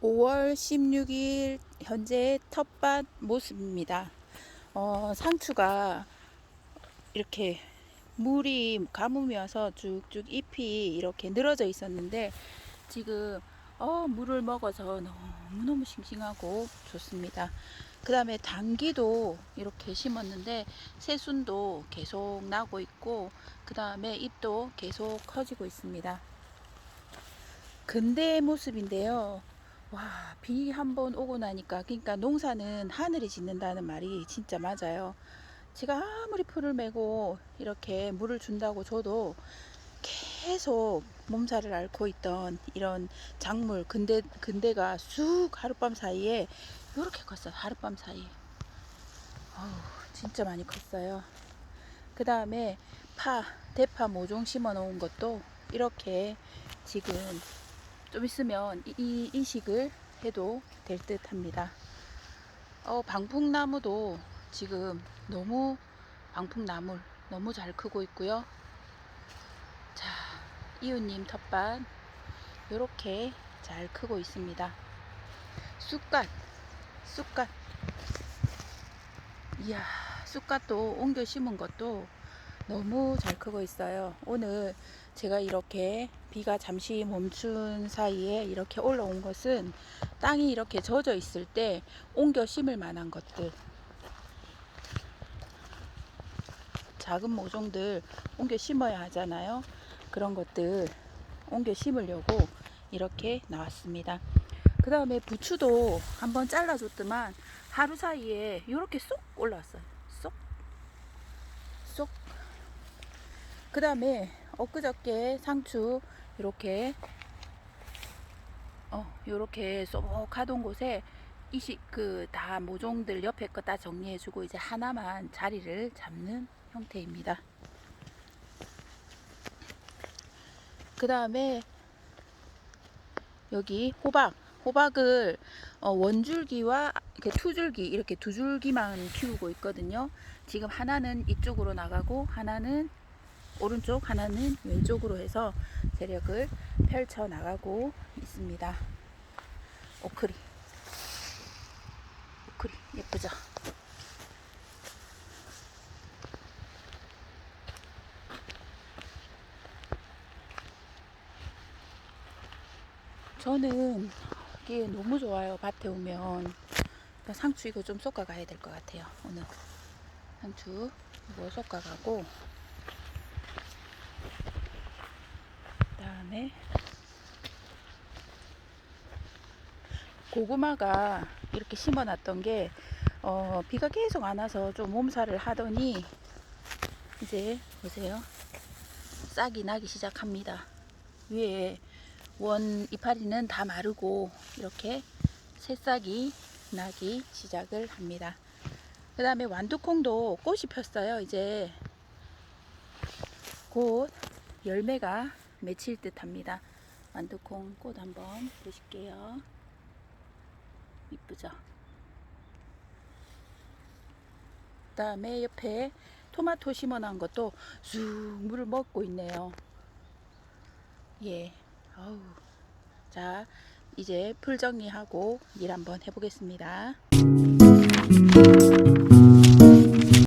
16일 현재 텃밭 모습입니다. 어, 상추가 이렇게 물이 가뭄이 와서 쭉쭉 잎이 이렇게 늘어져 있었는데 지금 어, 물을 먹어서 너무너무 싱싱하고 좋습니다. 그 다음에 당기도 이렇게 심었는데 새순도 계속 나고 있고 그 다음에 잎도 계속 커지고 있습니다. 근대의 모습인데요. 와, 비 한 번 오고 나니까, 그러니까 농사는 하늘이 짓는다는 말이 진짜 맞아요. 제가 아무리 풀을 메고 이렇게 물을 준다고 줘도 계속 몸살을 앓고 있던 이런 작물, 근대, 근대가 쑥 하룻밤 사이에 이렇게 컸어요. 하룻밤 사이에. 어우, 진짜 많이 컸어요. 그 다음에 파, 대파 모종 심어 놓은 것도 이렇게 지금 좀 있으면 이, 이 이식을 해도 될 듯 합니다. 어, 방풍나무도 지금 너무 방풍나물 너무 잘 크고 있고요. 자, 이웃님 텃밭 이렇게 잘 크고 있습니다. 쑥갓, 쑥갓. 이야, 쑥갓도 옮겨 심은 것도 너무 잘 크고 있어요. 오늘 제가 이렇게 비가 잠시 멈춘 사이에 이렇게 올라온 것은 땅이 이렇게 젖어 있을 때 옮겨 심을 만한 것들. 작은 모종들 옮겨 심어야 하잖아요. 그런 것들 옮겨 심으려고 이렇게 나왔습니다. 그 다음에 부추도 한번 잘라줬더만 하루 사이에 이렇게 쏙 올라왔어요. 쏙. 쏙. 그 다음에 엊그저께 상추 이렇게 어 요렇게 쏙 하던 곳에 이식 그 다 모종들 옆에 거 다 정리해주고 이제 하나만 자리를 잡는 형태입니다. 그 다음에 여기 호박 호박을 어, 원줄기와 투줄기 이렇게 두 줄기만 키우고 있거든요. 지금 하나는 이쪽으로 나가고 하나는 오른쪽 하나는 왼쪽으로 해서 세력을 펼쳐 나가고 있습니다. 오크리 오크리 예쁘죠? 저는 이게 너무 좋아요. 밭에 오면 상추 이거 좀 솎아 가야 될 것 같아요. 오늘 상추 이거 솎아 가고 그 다음에 고구마가 이렇게 심어놨던 게 어, 비가 계속 안 와서 좀 몸살을 하더니 이제 보세요. 싹이 나기 시작합니다. 위에 원 이파리는 다 마르고 이렇게 새싹이 나기 시작을 합니다. 그 다음에 완두콩도 꽃이 폈어요 이제. 곧 열매가 맺힐 듯 합니다 완두콩 꽃 한번 보실게요 이쁘죠? 그 다음에 옆에 토마토 심어 놓은 것도 쑥 물을 먹고 있네요. 예. 아우. 자, 이제 풀 정리하고 일 한번 해보겠습니다.